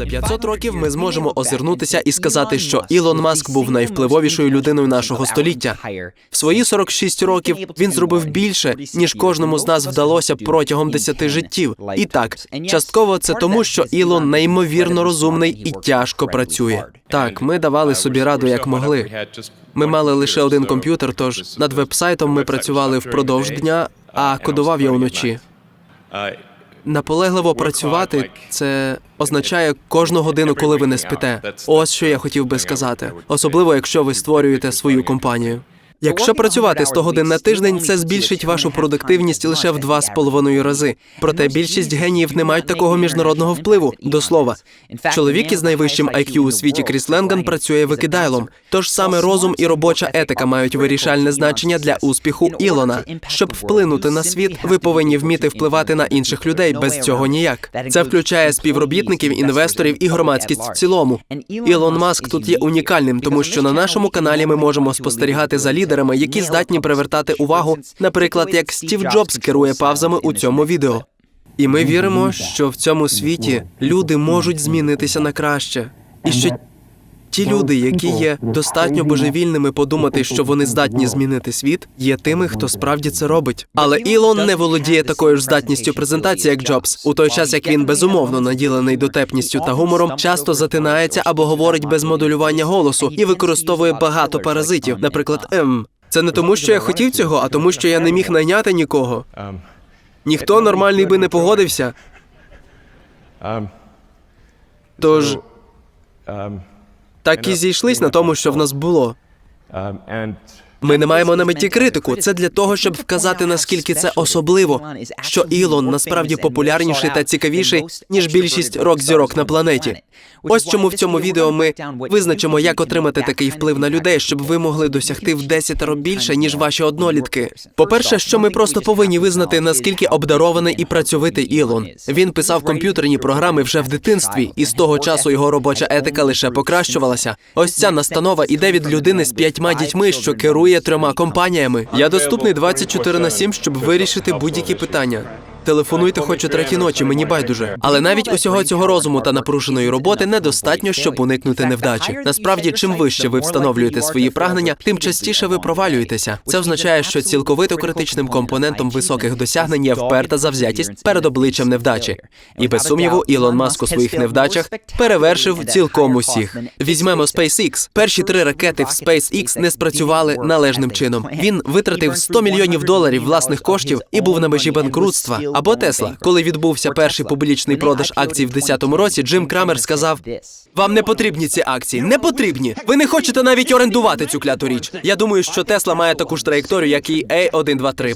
За 500 років ми зможемо озирнутися і сказати, що Ілон Маск був найвпливовішою людиною нашого століття. В свої 46 років він зробив більше, ніж кожному з нас вдалося протягом 10 життів. І так, частково це тому, що Ілон неймовірно розумний і тяжко працює. Так, ми давали собі раду як могли. Ми мали лише один комп'ютер, тож над вебсайтом ми працювали впродовж дня, а кодував я вночі. Наполегливо працювати це означає кожну годину, коли ви не спите. Ось що я хотів би сказати, особливо якщо ви створюєте свою компанію. Якщо працювати 100 годин на тиждень, це збільшить вашу продуктивність лише в два з половиною рази. Проте більшість геніїв не мають такого міжнародного впливу. До слова, чоловік із найвищим IQ у світі Кріс Ленган працює викидайлом. Тож саме розум і робоча етика мають вирішальне значення для успіху Ілона. Щоб вплинути на світ, ви повинні вміти впливати на інших людей. Без цього ніяк. Це включає співробітників, інвесторів і громадськість в цілому. Ілон Маск тут є унікальним, тому що на нашому каналі ми можемо спостерігати за лідерами, які здатні привертати увагу, наприклад, як Стів Джобс керує павзами у цьому відео. І ми віримо, що в цьому світі люди можуть змінитися на краще, і що ті люди, які є достатньо божевільними подумати, що вони здатні змінити світ, є тими, хто справді це робить. Але Ілон не володіє такою ж здатністю презентації, як Джобс, у той час як він безумовно наділений дотепністю та гумором, часто затинається або говорить без модулювання голосу і використовує багато паразитів, наприклад, ем. Це не тому, що я хотів цього, а тому, що я не міг найняти нікого. Ніхто нормальний би не погодився. Тож так і зійшлись на тому, що в нас було. Ми не маємо на меті критику. Це для того, щоб вказати наскільки це особливо, що Ілон насправді популярніший та цікавіший ніж більшість рок-зірок на планеті. Ось чому в цьому відео ми визначимо, як отримати такий вплив на людей, щоб ви могли досягти в десятеро більше ніж ваші однолітки. По-перше, що ми просто повинні визнати, наскільки обдарований і працьовитий Ілон. Він писав комп'ютерні програми вже в дитинстві, і з того часу його робоча етика лише покращувалася. Ось ця настанова іде від людини з п'ятьма дітьми, що керує трьома компаніями. Я доступний 24 на 7, щоб вирішити будь-які питання. Телефонуйте хоч о третій ночі, мені байдуже. Але навіть усього цього розуму та напруженої роботи недостатньо, щоб уникнути невдачі. Насправді, чим вище ви встановлюєте свої прагнення, тим частіше ви провалюєтеся. Це означає, що цілковито критичним компонентом високих досягнень є вперта завзятість перед обличчям невдачі. І без сумніву, Ілон Маск у своїх невдачах перевершив цілком усіх. Візьмемо SpaceX. Перші три ракети в SpaceX не спрацювали належним чином. Він витратив 100 мільйонів доларів власних коштів і був на межі банкрутства. Або Тесла, коли відбувся перший публічний продаж акцій в 10-му році, Джим Крамер сказав: Вам не потрібні ці акції, не потрібні. Ви не хочете навіть орендувати цю кляту річ. Я думаю, що Тесла має таку ж траєкторію, як і A123,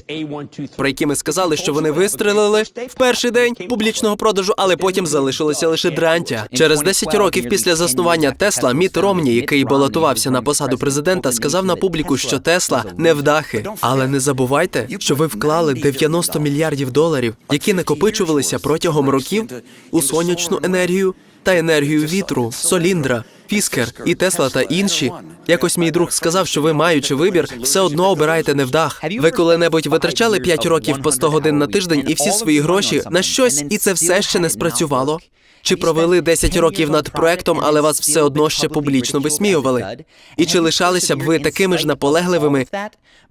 про які ми сказали, що вони вистрелили в перший день публічного продажу, але потім залишилося лише дрантя. Через 10 років після заснування Тесла Міт Ромні, який балотувався на посаду президента, сказав на публіку, що Тесла не вдахи. Але не забувайте, що ви вклали 90 мільярдів доларів, які накопичувалися протягом років у сонячну енергію та енергію вітру, Соліндра, Фіскер і Тесла та інші. Якось мій друг сказав, що ви, маючи вибір, все одно обираєте невдах. Ви коли-небудь витрачали 5 років по 100 годин на тиждень і всі свої гроші на щось, і це все ще не спрацювало. Чи провели 10 років над проектом, але вас все одно ще публічно висміювали? І чи лишалися б ви такими ж наполегливими?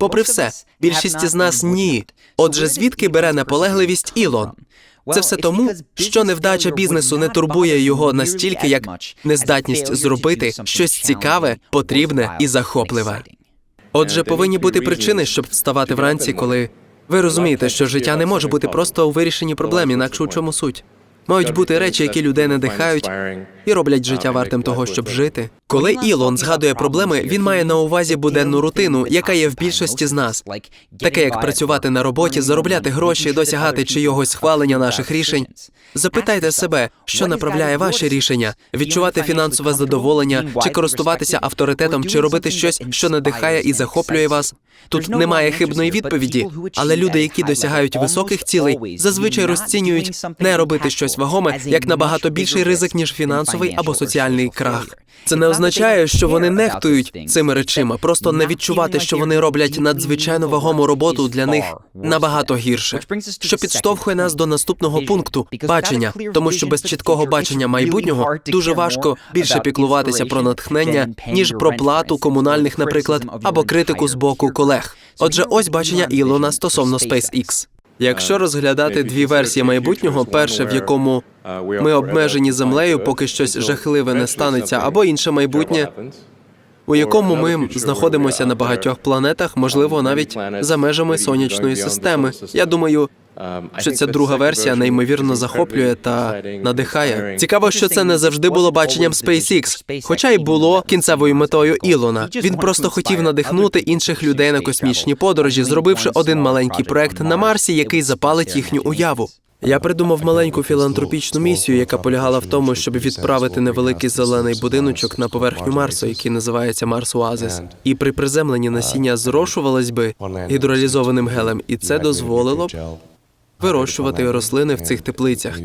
Попри все, більшість з нас ні. Отже, звідки бере наполегливість Ілон? Це все тому, що невдача бізнесу не турбує його настільки, як нездатність зробити щось цікаве, потрібне і захопливе. Отже, повинні бути причини, щоб вставати вранці, коли ви розумієте, що життя не може бути просто у вирішенні проблем, інакше у чому суть. Мають бути речі, які людей надихають і роблять життя вартим того, щоб жити. Коли Ілон згадує проблеми, він має на увазі буденну рутину, яка є в більшості з нас, таке як працювати на роботі, заробляти гроші, досягати чийогось схвалення наших рішень. Запитайте себе, що направляє ваші рішення: відчувати фінансове задоволення, чи користуватися авторитетом, чи робити щось, що надихає і захоплює вас. Тут немає хибної відповіді, але люди, які досягають високих цілей, зазвичай розцінюють не робити щось вагоме як набагато більший ризик ніж фінансовий або соціальний крах. Це не означає. Означає, що вони нехтують цими речима. Просто не відчувати, що вони роблять надзвичайно вагому роботу для них набагато гірше. Що підштовхує нас до наступного пункту бачення, тому що без чіткого бачення майбутнього дуже важко більше піклуватися про натхнення, ніж про плату комунальних, наприклад, або критику з боку колег. Отже, ось бачення Ілона стосовно SpaceX. Якщо розглядати дві версії майбутнього, перше, в якому ми обмежені землею, поки щось жахливе не станеться, або інше майбутнє, у якому ми знаходимося на багатьох планетах, можливо, навіть за межами сонячної системи. Я думаю, що ця друга версія неймовірно захоплює та надихає. Цікаво, що це не завжди було баченням SpaceX, хоча й було кінцевою метою Ілона. Він просто хотів надихнути інших людей на космічні подорожі, зробивши один маленький проект на Марсі, який запалить їхню уяву. Я придумав маленьку філантропічну місію, яка полягала в тому, щоб відправити невеликий зелений будиночок на поверхню Марсу, який називається Марс Оазис. І при приземленні насіння зрошувалось би гідролізованим гелем, і це дозволило б вирощувати рослини в цих теплицях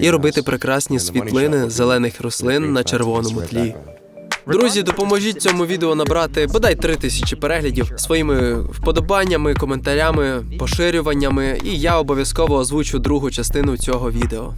і робити прекрасні світлини зелених рослин на червоному тлі. Друзі, допоможіть цьому відео набрати бодай три тисячі переглядів своїми вподобаннями, коментарями, поширюваннями, і я обов'язково озвучу другу частину цього відео.